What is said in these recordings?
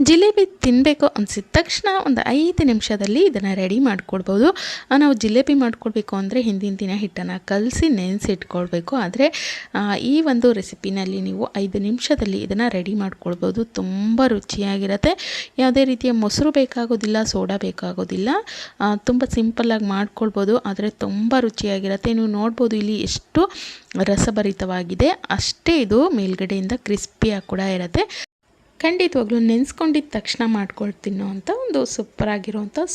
ಜಿಲೇಬಿ ತಿನ್ನಬೇಕು ಅನಿಸಿದ ತಕ್ಷಣ ಒಂದು ಐದು ನಿಮಿಷದಲ್ಲಿ ಇದನ್ನು ರೆಡಿ ಮಾಡ್ಕೊಳ್ಬೋದು ನಾವು ಜಿಲೇಬಿ ಮಾಡ್ಕೊಳ್ಬೇಕು ಅಂದರೆ ಹಿಂದಿನ ದಿನ ಹಿಟ್ಟನ್ನು ಕಲಸಿ ನೆನೆಸಿಟ್ಕೊಳ್ಬೇಕು. ಆದರೆ ಈ ಒಂದು ರೆಸಿಪಿನಲ್ಲಿ ನೀವು ಐದು ನಿಮಿಷದಲ್ಲಿ ಇದನ್ನು ರೆಡಿ ಮಾಡ್ಕೊಳ್ಬೋದು. ತುಂಬ ರುಚಿಯಾಗಿರುತ್ತೆ. ಯಾವುದೇ ರೀತಿಯ ಮೊಸರು ಬೇಕಾಗೋದಿಲ್ಲ, ಸೋಡಾ ಬೇಕಾಗೋದಿಲ್ಲ. ತುಂಬ ಸಿಂಪಲ್ಲಾಗಿ ಮಾಡ್ಕೊಳ್ಬೋದು. ಆದರೆ ತುಂಬ ರುಚಿಯಾಗಿರುತ್ತೆ. ನೀವು ನೋಡ್ಬೋದು ಇಲ್ಲಿ ಎಷ್ಟು ರಸಭರಿತವಾಗಿದೆ. ಅಷ್ಟೇ ಇದು ಮೇಲ್ಗಡೆಯಿಂದ ಕ್ರಿಸ್ಪಿಯಾಗಿ ಕೂಡ ಇರುತ್ತೆ. ಖಂಡಿತವಾಗ್ಲೂ ನೆನೆಸ್ಕೊಂಡಿದ್ದ ತಕ್ಷಣ ಮಾಡ್ಕೊಳ್ತೀನೋ ಅಂತ ಒಂದು ಸೂಪರ್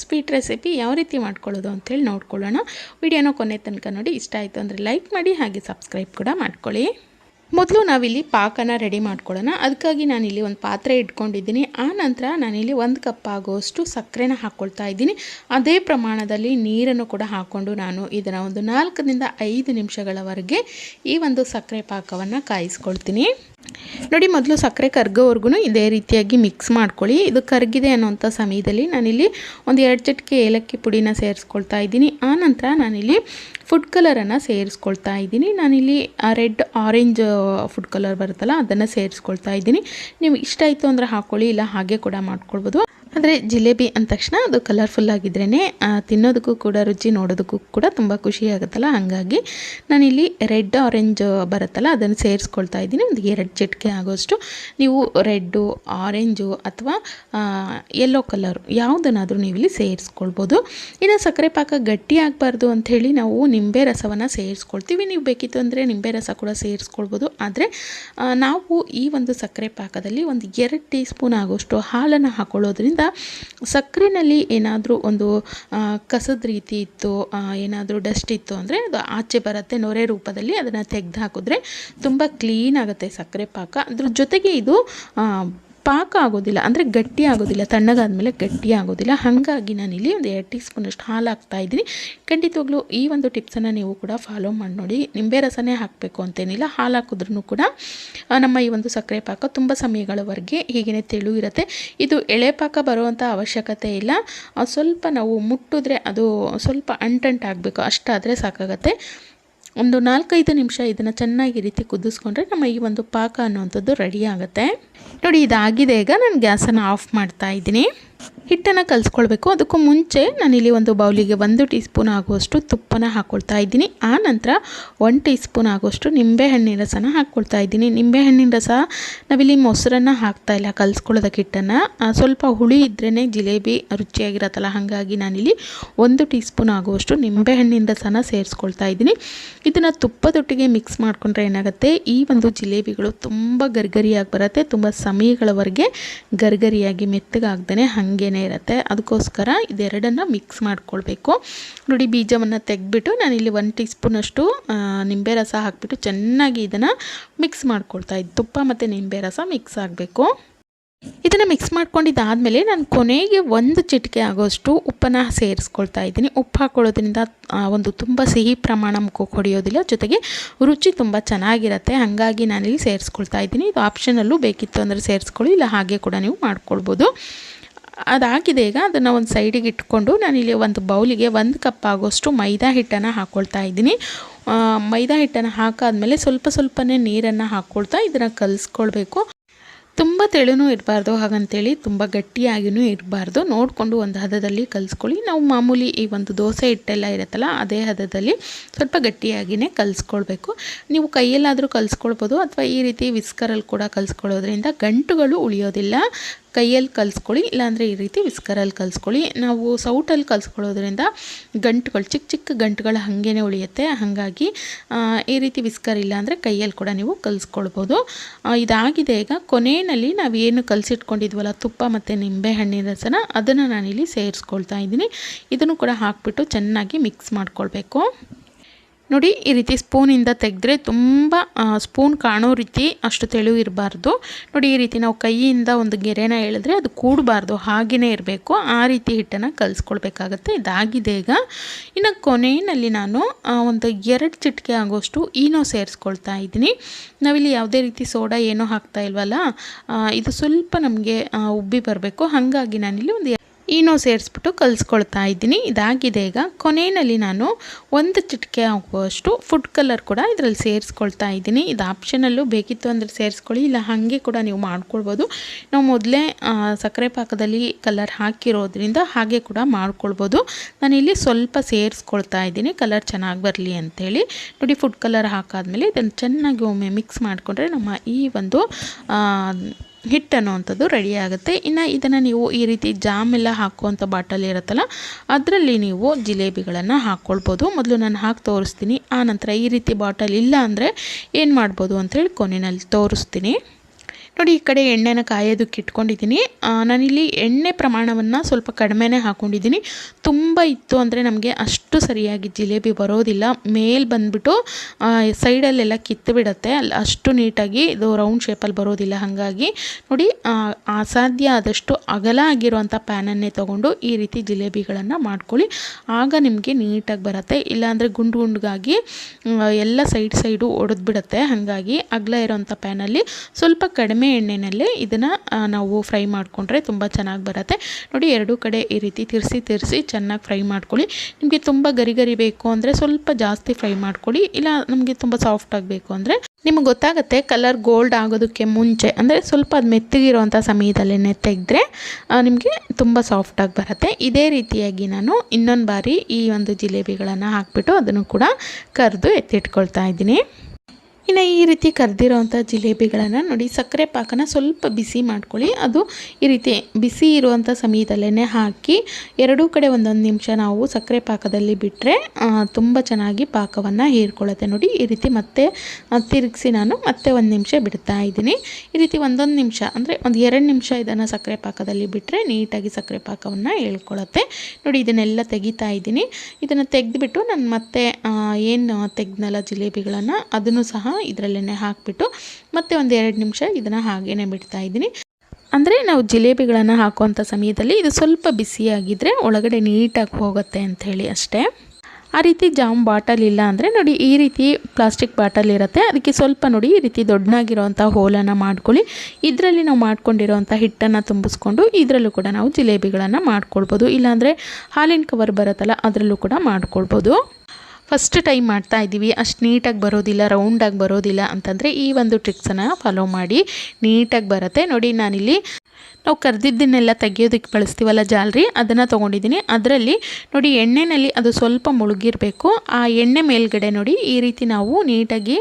ಸ್ವೀಟ್ ರೆಸಿಪಿ ಯಾವ ರೀತಿ ಮಾಡ್ಕೊಳ್ಳೋದು ಅಂತೇಳಿ ನೋಡ್ಕೊಳ್ಳೋಣ. ವಿಡಿಯೋನ ಕೊನೆ ತನಕ ನೋಡಿ. ಇಷ್ಟ ಆಯಿತು ಅಂದರೆ ಲೈಕ್ ಮಾಡಿ ಹಾಗೆ ಸಬ್ಸ್ಕ್ರೈಬ್ ಕೂಡ ಮಾಡ್ಕೊಳ್ಳಿ. ಮೊದಲು ನಾವಿಲ್ಲಿ ಪಾಕನ ರೆಡಿ ಮಾಡ್ಕೊಳ್ಳೋಣ. ಅದಕ್ಕಾಗಿ ನಾನಿಲ್ಲಿ ಒಂದು ಪಾತ್ರೆ ಇಟ್ಕೊಂಡಿದ್ದೀನಿ. ಆ ನಂತರ ನಾನಿಲ್ಲಿ ಒಂದು ಕಪ್ ಆಗೋಷ್ಟು ಸಕ್ಕರೆನ ಹಾಕ್ಕೊಳ್ತಾ ಇದ್ದೀನಿ. ಅದೇ ಪ್ರಮಾಣದಲ್ಲಿ ನೀರನ್ನು ಕೂಡ ಹಾಕ್ಕೊಂಡು ನಾನು ಇದನ್ನು ಒಂದು ನಾಲ್ಕರಿಂದ ಐದು ನಿಮಿಷಗಳವರೆಗೆ ಈ ಒಂದು ಸಕ್ಕರೆ ಪಾಕವನ್ನು ಕಾಯಿಸ್ಕೊಳ್ತೀನಿ. ನೋಡಿ, ಮೊದಲು ಸಕ್ಕರೆ ಕರ್ಗೋವರೆಗೂ ಇದೇ ರೀತಿಯಾಗಿ ಮಿಕ್ಸ್ ಮಾಡ್ಕೊಳ್ಳಿ. ಇದು ಕರಗಿದೆ ಅನ್ನೋಂಥ ಸಮಯದಲ್ಲಿ ನಾನಿಲ್ಲಿ ಒಂದು ಎರಡು ಚಟ್ಕೆ ಏಲಕ್ಕಿ ಪುಡಿನ ಸೇರಿಸ್ಕೊಳ್ತಾ ಇದ್ದೀನಿ. ಆ ನಂತರ ನಾನಿಲ್ಲಿ ಫುಡ್ ಕಲರನ್ನು ಸೇರಿಸ್ಕೊಳ್ತಾ ಇದ್ದೀನಿ. ನಾನಿಲ್ಲಿ ರೆಡ್ ಆರೆಂಜ್ ಫುಡ್ ಕಲರ್ ಬರುತ್ತಲ್ಲ, ಅದನ್ನು ಸೇರಿಸ್ಕೊಳ್ತಾ ಇದ್ದೀನಿ. ನೀವು ಇಷ್ಟ ಆಯಿತು ಅಂದರೆ ಹಾಕ್ಕೊಳ್ಳಿ ಇಲ್ಲ ಹಾಗೆ ಕೂಡ ಮಾಡ್ಕೊಳ್ಬೋದು. ಆದರೆ ಜಿಲೇಬಿ ಅಂದ ತಕ್ಷಣ ಅದು ಕಲರ್ಫುಲ್ ಆಗಿದ್ರೇ ತಿನ್ನೋದಕ್ಕೂ ಕೂಡ, ರುಚಿ ನೋಡೋದಕ್ಕೂ ಕೂಡ ತುಂಬ ಖುಷಿ ಆಗುತ್ತಲ್ಲ? ಹಾಗಾಗಿ ನಾನಿಲ್ಲಿ ರೆಡ್ ಆರೆಂಜ್ ಬರುತ್ತಲ್ಲ, ಅದನ್ನು ಸೇರಿಸ್ಕೊಳ್ತಾ ಇದ್ದೀನಿ. ಒಂದು ಎರಡು ಚಿಟಿಕೆ ಆಗೋಷ್ಟು ನೀವು ರೆಡ್ಡು ಆರೆಂಜು ಅಥವಾ ಯೆಲ್ಲೋ ಕಲರ್ ಯಾವುದನ್ನಾದರೂ ನೀವು ಇಲ್ಲಿ ಸೇರಿಸ್ಕೊಳ್ಬೋದು. ಇನ್ನು ಸಕ್ಕರೆ ಪಾಕ ಗಟ್ಟಿ ಆಗಬಾರ್ದು ಅಂಥೇಳಿ ನಾವು ನಿಂಬೆ ರಸವನ್ನು ಸೇರಿಸ್ಕೊಳ್ತೀವಿ. ನೀವು ಬೇಕಿತ್ತು ಅಂದರೆ ನಿಂಬೆ ರಸ ಕೂಡ ಸೇರಿಸ್ಕೊಳ್ಬೋದು. ಆದರೆ ನಾವು ಈ ಒಂದು ಸಕ್ಕರೆ ಪಾಕದಲ್ಲಿ ಒಂದು ಎರಡು ಟೀ ಸ್ಪೂನ್ ಆಗೋಷ್ಟು ಹಾಲನ್ನು ಹಾಕೊಳ್ಳೋದ್ರಿಂದ ಸಕ್ಕರೆನಲ್ಲಿ ಏನಾದರೂ ಒಂದು ಕಸದ ರೀತಿ ಇತ್ತು ಏನಾದರೂ ಡಸ್ಟ್ ಇತ್ತು ಅಂದರೆ ಅದು ಆಚೆ ಬರುತ್ತೆ, ನೊರೆ ರೂಪದಲ್ಲಿ ಅದನ್ನು ತೆಗೆದು ಹಾಕಿದ್ರೆ ತುಂಬ ಕ್ಲೀನ್ ಆಗುತ್ತೆ ಸಕ್ಕರೆ ಪಾಕ. ಅದ್ರ ಜೊತೆಗೆ ಇದು ಪಾಕ ಆಗೋದಿಲ್ಲ ಅಂದರೆ ಗಟ್ಟಿ ಆಗೋದಿಲ್ಲ ತಣ್ಣಗಾದ್ಮೇಲೆ ಗಟ್ಟಿ ಆಗೋದಿಲ್ಲ ಹಾಗಾಗಿ ನಾನಿಲ್ಲಿ ಒಂದು ಎರಡು ಟೀ ಸ್ಪೂನಷ್ಟು ಹಾಲು ಹಾಕ್ತಾ ಇದ್ದೀನಿ. ಖಂಡಿತವಾಗ್ಲೂ ಈ ಒಂದು ಟಿಪ್ಸನ್ನು ನೀವು ಕೂಡ ಫಾಲೋ ಮಾಡಿ ನೋಡಿ. ನಿಂಬೆ ರಸನೇ ಹಾಕಬೇಕು ಅಂತೇನಿಲ್ಲ ಹಾಲು ಹಾಕಿದ್ರೂ ಕೂಡ ನಮ್ಮ ಈ ಒಂದು ಸಕ್ಕರೆ ಪಾಕ ತುಂಬ ಸಮಯಗಳವರೆಗೆ ಹೀಗೇ ತೆಳು ಇರುತ್ತೆ. ಇದು ಎಳೆ ಪಾಕ ಬರುವಂಥ ಅವಶ್ಯಕತೆ ಇಲ್ಲ. ಸ್ವಲ್ಪ ನಾವು ಮುಟ್ಟಿದ್ರೆ ಅದು ಸ್ವಲ್ಪ ಅಂಟಂಟಾಗಬೇಕು ಅಷ್ಟಾದರೆ ಸಾಕಾಗತ್ತೆ. ಒಂದು ನಾಲ್ಕೈದು ನಿಮಿಷ ಇದನ್ನು ಚೆನ್ನಾಗಿ ರೀತಿ ಕುದಿಸ್ಕೊಂಡ್ರೆ ನಮ್ಮ ಈ ಒಂದು ಪಾಕ ಅನ್ನುವಂಥದ್ದು ರೆಡಿ ಆಗುತ್ತೆ. ನೋಡಿ, ಇದಾಗಿದೆ. ಈಗ ನಾನು ಗ್ಯಾಸನ್ನು ಆಫ್ ಮಾಡ್ತಾ ಇದ್ದೀನಿ. ಹಿಟ್ಟನ್ನು ಕಲಿಸ್ಕೊಳ್ಬೇಕು. ಅದಕ್ಕೂ ಮುಂಚೆ ನಾನಿಲ್ಲಿ ಒಂದು ಬೌಲಿಗೆ ಒಂದು ಟೀ ಸ್ಪೂನ್ ಆಗುವಷ್ಟು ತುಪ್ಪನ ಹಾಕ್ಕೊಳ್ತಾ ಇದ್ದೀನಿ. ಆ ನಂತರ ಒನ್ ಟೀ ಸ್ಪೂನ್ ಆಗುವಷ್ಟು ನಿಂಬೆಹಣ್ಣಿನ ರಸನ ಹಾಕ್ಕೊಳ್ತಾ ಇದ್ದೀನಿ. ನಿಂಬೆಹಣ್ಣಿನ ರಸ ನಾವಿಲ್ಲಿ ಮೊಸರನ್ನು ಹಾಕ್ತಾ ಇಲ್ಲ ಕಲಿಸ್ಕೊಳ್ಳೋದಕ್ಕೆ ಹಿಟ್ಟನ್ನು. ಸ್ವಲ್ಪ ಹುಳಿ ಇದ್ರೇ ಜಿಲೇಬಿ ರುಚಿಯಾಗಿರತ್ತಲ್ಲ, ಹಾಗಾಗಿ ನಾನಿಲ್ಲಿ ಒಂದು ಟೀ ಸ್ಪೂನ್ ಆಗುವಷ್ಟು ನಿಂಬೆಹಣ್ಣಿನ ರಸನ ಸೇರಿಸ್ಕೊಳ್ತಾ ಇದ್ದೀನಿ. ಇದನ್ನು ತುಪ್ಪದೊಟ್ಟಿಗೆ ಮಿಕ್ಸ್ ಮಾಡಿಕೊಂಡ್ರೆ ಏನಾಗುತ್ತೆ? ಈ ಒಂದು ಜಿಲೇಬಿಗಳು ತುಂಬ ಗರ್ಗರಿಯಾಗಿ ಬರುತ್ತೆ, ತುಂಬ ಸಮಯಗಳವರೆಗೆ ಗರ್ಗರಿಯಾಗಿ ಮೆತ್ತಗಾಗ್ದೇ ಹಾಗೇ ಇರುತ್ತೆ. ಅದಕ್ಕೋಸ್ಕರ ಇದೆರಡನ್ನು ಮಿಕ್ಸ್ ಮಾಡ್ಕೊಳ್ಬೇಕು. ನೋಡಿ, ಬೀಜವನ್ನು ತೆಗೆದ್ಬಿಟ್ಟು ನಾನಿಲ್ಲಿ ಒಂದು ಟೀ ಸ್ಪೂನಷ್ಟು ನಿಂಬೆ ರಸ ಹಾಕಿಬಿಟ್ಟು ಚೆನ್ನಾಗಿ ಇದನ್ನು ಮಿಕ್ಸ್ ಮಾಡ್ಕೊಳ್ತಾ ಇದ್ದು ತುಪ್ಪ ಮತ್ತು ನಿಂಬೆ ರಸ ಮಿಕ್ಸ್ ಆಗಬೇಕು. ಇದನ್ನು ಮಿಕ್ಸ್ ಮಾಡ್ಕೊಂಡಿದ್ದಾದಮೇಲೆ ನಾನು ಕೊನೆಗೆ ಒಂದು ಚಿಟಿಕೆ ಆಗೋಷ್ಟು ಉಪ್ಪನ್ನು ಸೇರಿಸ್ಕೊಳ್ತಾ ಇದ್ದೀನಿ. ಉಪ್ಪು ಹಾಕ್ಕೊಳ್ಳೋದ್ರಿಂದ ಒಂದು ತುಂಬ ಸಿಹಿ ಪ್ರಮಾಣ ಮುಖಕ್ಕೆ ಹೊಡೆಯೋದಿಲ್ಲ. ಜೊತೆಗೆ ರುಚಿ ತುಂಬ ಚೆನ್ನಾಗಿರುತ್ತೆ. ಹಾಗಾಗಿ ನಾನಿಲ್ಲಿ ಸೇರಿಸ್ಕೊಳ್ತಾ ಇದ್ದೀನಿ. ಇದು ಆಪ್ಷನಲ್ಲೂ ಬೇಕಿತ್ತು ಅಂದರೆ ಸೇರಿಸ್ಕೊಳ್ಳಿ, ಇಲ್ಲ ಹಾಗೆ ಕೂಡ ನೀವು ಮಾಡ್ಕೊಳ್ಬೋದು. ಅದಾಗಿದೆ ಈಗ. ಅದನ್ನು ಒಂದು ಸೈಡಿಗೆ ಇಟ್ಕೊಂಡು ನಾನಿಲ್ಲಿ ಒಂದು ಬೌಲಿಗೆ ಒಂದು ಕಪ್ ಆಗೋಷ್ಟು ಮೈದಾ ಹಿಟ್ಟನ್ನು ಹಾಕ್ಕೊಳ್ತಾ ಇದ್ದೀನಿ. ಮೈದಾ ಹಿಟ್ಟನ್ನು ಹಾಕಾದ್ಮೇಲೆ ಸ್ವಲ್ಪ ಸ್ವಲ್ಪನೇ ನೀರನ್ನು ಹಾಕ್ಕೊಳ್ತಾ ಇದನ್ನು ಕಲಿಸ್ಕೊಳ್ಬೇಕು. ತುಂಬ ತೆಳುನೂ ಇರಬಾರ್ದು, ಹಾಗಂತೇಳಿ ತುಂಬ ಗಟ್ಟಿಯಾಗಿಯೂ ಇರಬಾರ್ದು. ನೋಡಿಕೊಂಡು ಒಂದು ಹದದಲ್ಲಿ ಕಲಿಸ್ಕೊಳ್ಳಿ. ನಾವು ಮಾಮೂಲಿ ಈ ಒಂದು ದೋಸೆ ಹಿಟ್ಟೆಲ್ಲ ಇರುತ್ತಲ್ಲ, ಅದೇ ಹದದಲ್ಲಿ ಸ್ವಲ್ಪ ಗಟ್ಟಿಯಾಗಿಯೇ ಕಲಿಸ್ಕೊಳ್ಬೇಕು. ನೀವು ಕೈಯಲ್ಲಾದರೂ ಕಲಿಸ್ಕೊಳ್ಬೋದು, ಅಥವಾ ಈ ರೀತಿ ವಿಸ್ಕರಲ್ಲಿ ಕೂಡ ಕಲಿಸ್ಕೊಳ್ಳೋದ್ರಿಂದ ಗಂಟುಗಳು ಉಳಿಯೋದಿಲ್ಲ. ಕೈಯಲ್ಲಿ ಕಲಿಸ್ಕೊಳ್ಳಿ, ಇಲ್ಲಾಂದರೆ ಈ ರೀತಿ ವಿಸ್ಕರಲ್ಲಿ ಕಲಿಸ್ಕೊಳ್ಳಿ. ನಾವು ಸೌಟಲ್ಲಿ ಕಲಿಸ್ಕೊಳ್ಳೋದ್ರಿಂದ ಗಂಟುಗಳು, ಚಿಕ್ಕ ಚಿಕ್ಕ ಗಂಟುಗಳು ಹಾಗೇ ಉಳಿಯುತ್ತೆ. ಹಾಗಾಗಿ ಈ ರೀತಿ ವಿಸ್ಕರ್ ಇಲ್ಲಾಂದರೆ ಕೈಯಲ್ಲಿ ಕೂಡ ನೀವು ಕಲಿಸ್ಕೊಳ್ಬೋದು. ಇದಾಗಿದೆ ಈಗ ಕೊನೆಯಲ್ಲಿ ನಾವು ಏನು ಕಲಸಿಟ್ಕೊಂಡಿದ್ವಲ್ಲ, ತುಪ್ಪ ಮತ್ತು ನಿಂಬೆ ಹಣ್ಣಿನ ರಸನ, ಅದನ್ನು ನಾನಿಲ್ಲಿ ಸೇರಿಸ್ಕೊಳ್ತಾ ಇದ್ದೀನಿ. ಇದನ್ನು ಕೂಡ ಹಾಕ್ಬಿಟ್ಟು ಚೆನ್ನಾಗಿ ಮಿಕ್ಸ್ ಮಾಡ್ಕೊಳ್ಬೇಕು. ನೋಡಿ, ಈ ರೀತಿ ಸ್ಪೂನಿಂದ ತೆಗೆದ್ರೆ ತುಂಬ ಸ್ಪೂನ್ ಕಾಣೋ ರೀತಿ ಅಷ್ಟು ತೆಳು ಇರಬಾರ್ದು. ನೋಡಿ, ಈ ರೀತಿ ನಾವು ಕೈಯಿಂದ ಒಂದು ಗೆರೆನ ಎಳೆದ್ರೆ ಅದು ಕೂಡಬಾರ್ದು ಹಾಗೆಯೇ ಇರಬೇಕು. ಆ ರೀತಿ ಹಿಟ್ಟನ್ನು ಕಲಿಸ್ಕೊಳ್ಬೇಕಾಗತ್ತೆ. ಇದಾಗಿದೆ ಈಗ. ಇನ್ನು ಕೊನೆಯಲ್ಲಿ ನಾನು ಒಂದು ಎರಡು ಚಿಟಿಕೆ ಆಗೋಷ್ಟು ಈನೋ ಸೇರಿಸ್ಕೊಳ್ತಾ ಇದ್ದೀನಿ. ನಾವಿಲ್ಲಿ ಯಾವುದೇ ರೀತಿ ಸೋಡಾ ಏನೋ ಹಾಕ್ತಾ ಇಲ್ವಲ್ಲ ಇದು ಸ್ವಲ್ಪ ನಮಗೆ ಉಬ್ಬಿ ಬರಬೇಕು. ಹಾಗಾಗಿ ನಾನಿಲ್ಲಿ ಒಂದು ಈನೋ ಸೇರಿಸ್ಬಿಟ್ಟು ಕಲಿಸ್ಕೊಳ್ತಾ ಇದ್ದೀನಿ. ಇದಾಗಿದೆ ಈಗ. ಕೊನೆಯಲ್ಲಿ ನಾನು ಒಂದು ಚಿಟಿಕೆ ಆಗುವಷ್ಟು ಫುಡ್ ಕಲರ್ ಕೂಡ ಇದರಲ್ಲಿ ಸೇರಿಸ್ಕೊಳ್ತಾ ಇದ್ದೀನಿ. ಇದು ಆಪ್ಷನಲ್ಲೂ ಬೇಕಿತ್ತು ಅಂದರೆ ಸೇರಿಸ್ಕೊಳ್ಳಿ, ಇಲ್ಲ ಹಾಗೆ ಕೂಡ ನೀವು ಮಾಡ್ಕೊಳ್ಬೋದು. ನಾವು ಮೊದಲೇ ಸಕ್ಕರೆ ಪಾಕದಲ್ಲಿ ಕಲರ್ ಹಾಕಿರೋದ್ರಿಂದ ಹಾಗೆ ಕೂಡ ಮಾಡ್ಕೊಳ್ಬೋದು. ನಾನಿಲ್ಲಿ ಸ್ವಲ್ಪ ಸೇರಿಸ್ಕೊಳ್ತಾ ಇದ್ದೀನಿ. ಕಲರ್ ಚೆನ್ನಾಗಿ ಬರಲಿ ಅಂಥೇಳಿ ನೋಡಿ ಫುಡ್ ಕಲರ್ ಹಾಕಾದ್ಮೇಲೆ ಇದನ್ನು ಚೆನ್ನಾಗಿ ಒಮ್ಮೆ ಮಿಕ್ಸ್ ಮಾಡಿಕೊಂಡ್ರೆ ನಮ್ಮ ಈ ಒಂದು ಹಿಟ್ಟು ಅನ್ನೋವಂಥದ್ದು ರೆಡಿ ಆಗುತ್ತೆ. ಇನ್ನು ಇದನ್ನು ನೀವು ಈ ರೀತಿ ಜಾಮ್ ಎಲ್ಲ ಹಾಕುವಂಥ ಬಾಟಲ್ ಇರುತ್ತಲ್ಲ, ಅದರಲ್ಲಿ ನೀವು ಜಿಲೇಬಿಗಳನ್ನು ಹಾಕ್ಕೊಳ್ಬೋದು ಮೊದಲು ನಾನು ಹಾಕಿ ತೋರಿಸ್ತೀನಿ. ಆ ನಂತರ ಈ ರೀತಿ ಬಾಟಲ್ ಇಲ್ಲ ಅಂದರೆ ಏನು ಮಾಡ್ಬೋದು ಅಂಥೇಳಿ ಕೊನೆಯಲ್ಲಿ ತೋರಿಸ್ತೀನಿ. ನೋಡಿ, ಈ ಕಡೆ ಎಣ್ಣೆನ ಕಾಯೋದಕ್ಕೆ ಇಟ್ಕೊಂಡಿದ್ದೀನಿ. ನಾನಿಲ್ಲಿ ಎಣ್ಣೆ ಪ್ರಮಾಣವನ್ನು ಸ್ವಲ್ಪ ಕಡಿಮೆನೇ ಹಾಕ್ಕೊಂಡಿದ್ದೀನಿ ತುಂಬ ಇತ್ತು ಅಂದರೆ ನಮಗೆ ಅಷ್ಟು ಸರಿಯಾಗಿ ಜಿಲೇಬಿ ಬರೋದಿಲ್ಲ. ಮೇಲೆ ಬಂದುಬಿಟ್ಟು ಸೈಡಲ್ಲೆಲ್ಲ ಕಿತ್ತು ಬಿಡುತ್ತೆ. ಅಲ್ಲಿ ಅಷ್ಟು ನೀಟಾಗಿ ಇದು ರೌಂಡ್ ಶೇಪಲ್ಲಿ ಬರೋದಿಲ್ಲ ಹಾಗಾಗಿ. ನೋಡಿ ಅಸಾಧ್ಯ ಆದಷ್ಟು ಅಗಲ ಆಗಿರುವಂಥ ಪ್ಯಾನನ್ನೇ ತೊಗೊಂಡು ಈ ರೀತಿ ಜಿಲೇಬಿಗಳನ್ನು ಮಾಡ್ಕೊಳ್ಳಿ. ಆಗ ನಿಮಗೆ ನೀಟಾಗಿ ಬರುತ್ತೆ. ಇಲ್ಲಾಂದರೆ ಗುಂಡು ಗುಂಡುಗಾಗಿ ಎಲ್ಲ ಸೈಡ್ ಸೈಡು ಒಡೆದ್ಬಿಡುತ್ತೆ. ಹಾಗಾಗಿ ಅಗಲ ಇರೋವಂಥ ಪ್ಯಾನಲ್ಲಿ ಸ್ವಲ್ಪ ಕಡಿಮೆ ಎಣ್ಣೆಯಲ್ಲಿ ಇದನ್ನು ನಾವು ಫ್ರೈ ಮಾಡಿಕೊಂಡ್ರೆ ತುಂಬ ಚೆನ್ನಾಗಿ ಬರುತ್ತೆ. ನೋಡಿ, ಎರಡೂ ಕಡೆ ಈ ರೀತಿ ತಿರ್ಸಿ ತಿರ್ಸಿ ಚೆನ್ನಾಗಿ ಫ್ರೈ ಮಾಡ್ಕೊಳ್ಳಿ. ನಿಮಗೆ ತುಂಬ ಗರಿ ಗರಿ ಬೇಕು ಅಂದರೆ ಸ್ವಲ್ಪ ಜಾಸ್ತಿ ಫ್ರೈ ಮಾಡ್ಕೊಳ್ಳಿ. ಇಲ್ಲ, ನಮಗೆ ತುಂಬ ಸಾಫ್ಟ್ ಆಗಬೇಕು ಅಂದರೆ. ನಿಮಗೆ ಗೊತ್ತಾಗುತ್ತೆ, ಕಲರ್ ಗೋಲ್ಡ್ ಆಗೋದಕ್ಕೆ ಮುಂಚೆ, ಅಂದರೆ ಸ್ವಲ್ಪ ಅದು ಮೆತ್ತಗಿರುವಂಥ ಸಮಯದಲ್ಲೇ ತೆಗೆದ್ರೆ ನಿಮಗೆ ತುಂಬ ಸಾಫ್ಟಾಗಿ ಬರುತ್ತೆ. ಇದೇ ರೀತಿಯಾಗಿ ನಾನು ಇನ್ನೊಂದು ಬಾರಿ ಈ ಒಂದು ಜಿಲೇಬಿಗಳನ್ನು ಹಾಕಿಬಿಟ್ಟು ಅದನ್ನು ಕೂಡ ಕರೆದು ಎತ್ತಿಟ್ಕೊಳ್ತಾ ಇದ್ದೀನಿ. ಇನ್ನು ಈ ರೀತಿ ಕರೆದಿರೋವಂಥ ಜಿಲೇಬಿಗಳನ್ನು ನೋಡಿ, ಸಕ್ಕರೆ ಪಾಕನ ಸ್ವಲ್ಪ ಬಿಸಿ ಮಾಡ್ಕೊಳ್ಳಿ. ಅದು ಈ ರೀತಿ ಬಿಸಿ ಇರುವಂಥ ಸಮಯದಲ್ಲೇ ಹಾಕಿ ಎರಡೂ ಕಡೆ ಒಂದೊಂದು ನಿಮಿಷ ನಾವು ಸಕ್ಕರೆ ಪಾಕದಲ್ಲಿ ಬಿಟ್ಟರೆ ತುಂಬ ಚೆನ್ನಾಗಿ ಪಾಕವನ್ನು ಹೀರ್ಕೊಳ್ಳುತ್ತೆ. ನೋಡಿ, ಈ ರೀತಿ ಮತ್ತೆ ತಿರುಗಿಸಿ ನಾನು ಮತ್ತೆ ಒಂದು ನಿಮಿಷ ಬಿಡ್ತಾ ಇದ್ದೀನಿ. ಈ ರೀತಿ ಒಂದೊಂದು ನಿಮಿಷ, ಅಂದರೆ ಒಂದು ಎರಡು ನಿಮಿಷ ಇದನ್ನು ಸಕ್ಕರೆ ಪಾಕದಲ್ಲಿ ಬಿಟ್ಟರೆ ನೀಟಾಗಿ ಸಕ್ಕರೆ ಪಾಕವನ್ನು ಹೇಳ್ಕೊಳತ್ತೆ ನೋಡಿ, ಇದನ್ನೆಲ್ಲ ತೆಗಿತಾ ಇದ್ದೀನಿ. ಇದನ್ನು ತೆಗೆದುಬಿಟ್ಟು ನಾನು ಮತ್ತೆ ಏನು ತೆಗೆದ್ನಲ್ಲ ಜಿಲೇಬಿಗಳನ್ನು, ಅದನ್ನು ಸಹ ಇದರಲ್ಲೇ ಹಾಕಿಬಿಟ್ಟು ಮತ್ತೆ ಒಂದು ಎರಡು ನಿಮಿಷ ಇದನ್ನು ಹಾಗೇ ಬಿಡ್ತಾ ಇದ್ದೀನಿ. ಅಂದರೆ ನಾವು ಜಿಲೇಬಿಗಳನ್ನು ಹಾಕುವಂಥ ಸಮಯದಲ್ಲಿ ಇದು ಸ್ವಲ್ಪ ಬಿಸಿಯಾಗಿದ್ದರೆ ಒಳಗಡೆ ನೀಟಾಗಿ ಹೋಗುತ್ತೆ ಅಂಥೇಳಿ ಅಷ್ಟೇ. ಆ ರೀತಿ ಜಾಮ್ ಬಾಟಲ್ ಇಲ್ಲ ಅಂದರೆ ನೋಡಿ ಈ ರೀತಿ ಪ್ಲಾಸ್ಟಿಕ್ ಬಾಟಲ್ ಇರುತ್ತೆ. ಅದಕ್ಕೆ ಸ್ವಲ್ಪ ನೋಡಿ ಈ ರೀತಿ ದೊಡ್ಡನಾಗಿರೋವಂಥ ಹೋಲನ್ನು ಮಾಡ್ಕೊಳ್ಳಿ. ಇದರಲ್ಲಿ ನಾವು ಮಾಡ್ಕೊಂಡಿರೋವಂಥ ಹಿಟ್ಟನ್ನು ತುಂಬಿಸ್ಕೊಂಡು ಇದರಲ್ಲೂ ಕೂಡ ನಾವು ಜಿಲೇಬಿಗಳನ್ನು ಮಾಡ್ಕೊಳ್ಬೋದು. ಇಲ್ಲಾಂದರೆ ಹಾಲಿನ ಕವರ್ ಬರುತ್ತಲ್ಲ ಅದರಲ್ಲೂ ಕೂಡ ಮಾಡ್ಕೊಳ್ಬೋದು. ಫಸ್ಟ್ ಟೈಮ್ ಮಾಡ್ತಾ ಇದ್ದೀವಿ ಅಷ್ಟು ನೀಟಾಗಿ ಬರೋದಿಲ್ಲ ರೌಂಡಾಗಿ ಬರೋದಿಲ್ಲ ಅಂತಂದರೆ ಈ ಒಂದು ಟ್ರಿಕ್ಸನ್ನು ಫಾಲೋ ಮಾಡಿ ನೀಟಾಗಿ ಬರುತ್ತೆ. ನೋಡಿ, ನಾನಿಲ್ಲಿ ನಾವು ಕರೆದಿದ್ದನ್ನೆಲ್ಲ ತೆಗೆಯೋದಕ್ಕೆ ಬಳಸ್ತೀವಲ್ಲ ಜಾಲ್ರಿ, ಅದನ್ನು ತೊಗೊಂಡಿದ್ದೀನಿ. ಅದರಲ್ಲಿ ನೋಡಿ ಎಣ್ಣೆಯಲ್ಲಿ ಅದು ಸ್ವಲ್ಪ ಮುಳುಗಿರಬೇಕು. ಆ ಎಣ್ಣೆ ಮೇಲ್ಗಡೆ ನೋಡಿ, ಈ ರೀತಿ ನಾವು ನೀಟಾಗಿ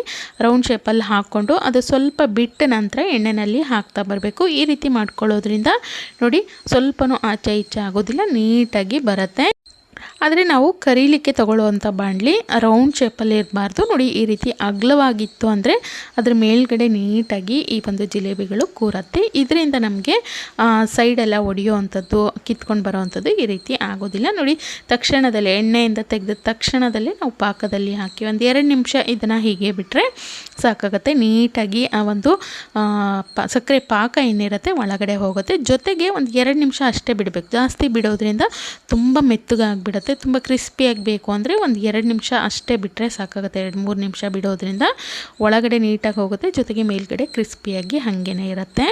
ರೌಂಡ್ ಶೇಪಲ್ಲಿ ಹಾಕ್ಕೊಂಡು ಅದು ಸ್ವಲ್ಪ ಬಿಟ್ಟ ನಂತರ ಎಣ್ಣೆಯಲ್ಲಿ ಹಾಕ್ತಾ ಬರಬೇಕು. ಈ ರೀತಿ ಮಾಡ್ಕೊಳ್ಳೋದ್ರಿಂದ ನೋಡಿ, ಸ್ವಲ್ಪನೂ ಆಚೆ ಈಚೆ ಆಗೋದಿಲ್ಲ, ನೀಟಾಗಿ ಬರುತ್ತೆ. ಆದರೆ ನಾವು ಕರೀಲಿಕ್ಕೆ ತಗೊಳ್ಳುವಂಥ ಬಾಣಲಿ ರೌಂಡ್ ಶೇಪಲ್ಲಿ ಇರಬಾರ್ದು. ನೋಡಿ, ಈ ರೀತಿ ಅಗಲವಾಗಿತ್ತು ಅಂದರೆ ಅದ್ರ ಮೇಲ್ಗಡೆ ನೀಟಾಗಿ ಈ ಒಂದು ಜಿಲೇಬಿಗಳು ಕೂರತ್ತೆ. ಇದರಿಂದ ನಮಗೆ ಸೈಡೆಲ್ಲ ಒಡೆಯುವಂಥದ್ದು, ಕಿತ್ಕೊಂಡು ಬರೋವಂಥದ್ದು ಈ ರೀತಿ ಆಗೋದಿಲ್ಲ. ನೋಡಿ, ತಕ್ಷಣದಲ್ಲಿ, ಎಣ್ಣೆಯಿಂದ ತೆಗೆದ ತಕ್ಷಣದಲ್ಲೇ ನಾವು ಪಾಕದಲ್ಲಿ ಹಾಕಿ ಒಂದು ಎರಡು ನಿಮಿಷ ಇದನ್ನು ಹೀಗೆ ಬಿಟ್ಟರೆ ಸಾಕಾಗುತ್ತೆ. ನೀಟಾಗಿ ಆ ಒಂದು ಸಕ್ಕರೆ ಪಾಕ ಏನಿರುತ್ತೆ ಒಳಗಡೆ ಹೋಗುತ್ತೆ. ಜೊತೆಗೆ ಒಂದು ಎರಡು ನಿಮಿಷ ಅಷ್ಟೇ ಬಿಡಬೇಕು. ಜಾಸ್ತಿ ಬಿಡೋದ್ರಿಂದ ತುಂಬ ಮೆತ್ತಗಾಗಿಬಿಡುತ್ತೆ. ತುಂಬ ಕ್ರಿಸ್ಪಿಯಾಗಿ ಬೇಕು ಅಂದರೆ ಒಂದು ಎರಡು ನಿಮಿಷ ಅಷ್ಟೇ ಬಿಟ್ಟರೆ ಸಾಕಾಗುತ್ತೆ. ಎರಡು ಮೂರು ನಿಮಿಷ ಬಿಡೋದ್ರಿಂದ ಒಳಗಡೆ ನೀಟಾಗಿ ಹೋಗುತ್ತೆ. ಜೊತೆಗೆ ಮೇಲ್ಗಡೆ ಕ್ರಿಸ್ಪಿಯಾಗಿ ಹಾಗೇ ಇರುತ್ತೆ.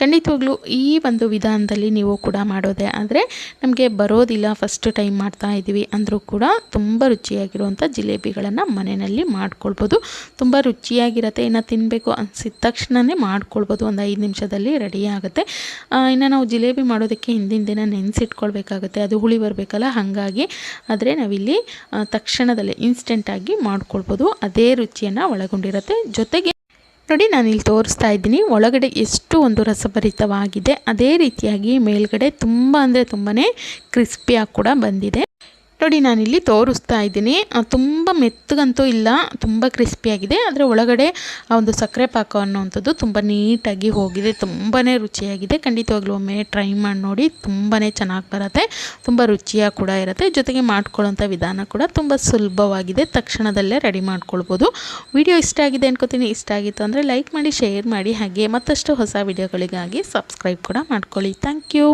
ಖಂಡಿತವಾಗ್ಲೂ ಈ ಒಂದು ವಿಧಾನದಲ್ಲಿ ನೀವು ಕೂಡ ಮಾಡೋದೆ ಆದರೆ ನಮಗೆ ಬರೋದಿಲ್ಲ ಫಸ್ಟ್ ಟೈಮ್ ಮಾಡ್ತಾ ಇದ್ದೀವಿ ಅಂದರೂ ಕೂಡ ತುಂಬ ರುಚಿಯಾಗಿರುವಂಥ ಜಿಲೇಬಿಗಳನ್ನು ಮನೆಯಲ್ಲಿ ಮಾಡ್ಕೊಳ್ಬೋದು. ತುಂಬ ರುಚಿಯಾಗಿರುತ್ತೆ, ಇನ್ನು ತಿನ್ನಬೇಕು ಅನಿಸಿದ ತಕ್ಷಣವೇ ಮಾಡ್ಕೊಳ್ಬೋದು. ಒಂದು ಐದು ನಿಮಿಷದಲ್ಲಿ ರೆಡಿ ಆಗುತ್ತೆ. ಇನ್ನು ನಾವು ಜಿಲೇಬಿ ಮಾಡೋದಕ್ಕೆ ಹಿಂದಿನ ದಿನ ನೆನೆಸಿಟ್ಕೊಳ್ಬೇಕಾಗುತ್ತೆ. ಅದು ಹುಳಿ ಬರಬೇಕಲ್ಲ, ಹಾಗಾಗಿ ಆದರೆ ನಾವಿಲ್ಲಿ ತಕ್ಷಣದಲ್ಲೇ ಇನ್ಸ್ಟೆಂಟಾಗಿ ಮಾಡ್ಕೊಳ್ಬೋದು. ಅದೇ ರುಚಿಯನ್ನು ಒಳಗೊಂಡಿರುತ್ತೆ. ಜೊತೆಗೆ ನೋಡಿ ನಾನಿಲ್ಲಿ ತೋರಿಸ್ತಾ ಇದ್ದೀನಿ. ಒಳಗಡೆ ಎಷ್ಟು ಒಂದು ರಸಭರಿತವಾಗಿದೆ. ಅದೇ ರೀತಿಯಾಗಿ ಮೇಲ್ಗಡೆ ತುಂಬ ಅಂದರೆ ತುಂಬಾ ಕ್ರಿಸ್ಪಿಯಾಗಿ ಕೂಡ ಬಂದಿದೆ. ನೋಡಿ, ನಾನಿಲ್ಲಿ ತೋರಿಸ್ತಾ ಇದ್ದೀನಿ. ತುಂಬ ಮೆತ್ತಗಂತೂ ಇಲ್ಲ, ತುಂಬ ಕ್ರಿಸ್ಪಿಯಾಗಿದೆ ಆದರೆ ಒಳಗಡೆ ಆ ಒಂದು ಸಕ್ಕರೆ ಪಾಕ ಅನ್ನೋವಂಥದ್ದು ತುಂಬ ನೀಟಾಗಿ ಹೋಗಿದೆ ತುಂಬಾ ರುಚಿಯಾಗಿದೆ. ಖಂಡಿತವಾಗ್ಲೂ ಒಮ್ಮೆ ಟ್ರೈ ಮಾಡಿ ನೋಡಿ ತುಂಬಾ ಚೆನ್ನಾಗಿ ಬರುತ್ತೆ, ತುಂಬ ರುಚಿಯಾಗಿ ಕೂಡ ಇರುತ್ತೆ. ಜೊತೆಗೆ ಮಾಡ್ಕೊಳ್ಳೋಂಥ ವಿಧಾನ ಕೂಡ ತುಂಬ ಸುಲಭವಾಗಿದೆ. ತಕ್ಷಣದಲ್ಲೇ ರೆಡಿ ಮಾಡ್ಕೊಳ್ಬೋದು. ವಿಡಿಯೋ ಇಷ್ಟ ಆಗಿದೆ ಅನ್ಕೋತೀನಿ. ಇಷ್ಟ ಆಗಿತ್ತು ಅಂದರೆ ಲೈಕ್ ಮಾಡಿ ಶೇರ್ ಮಾಡಿ, ಹಾಗೆ ಮತ್ತಷ್ಟು ಹೊಸ ವಿಡಿಯೋಗಳಿಗಾಗಿ ಸಬ್ಸ್ಕ್ರೈಬ್ ಕೂಡ ಮಾಡ್ಕೊಳ್ಳಿ. Thank you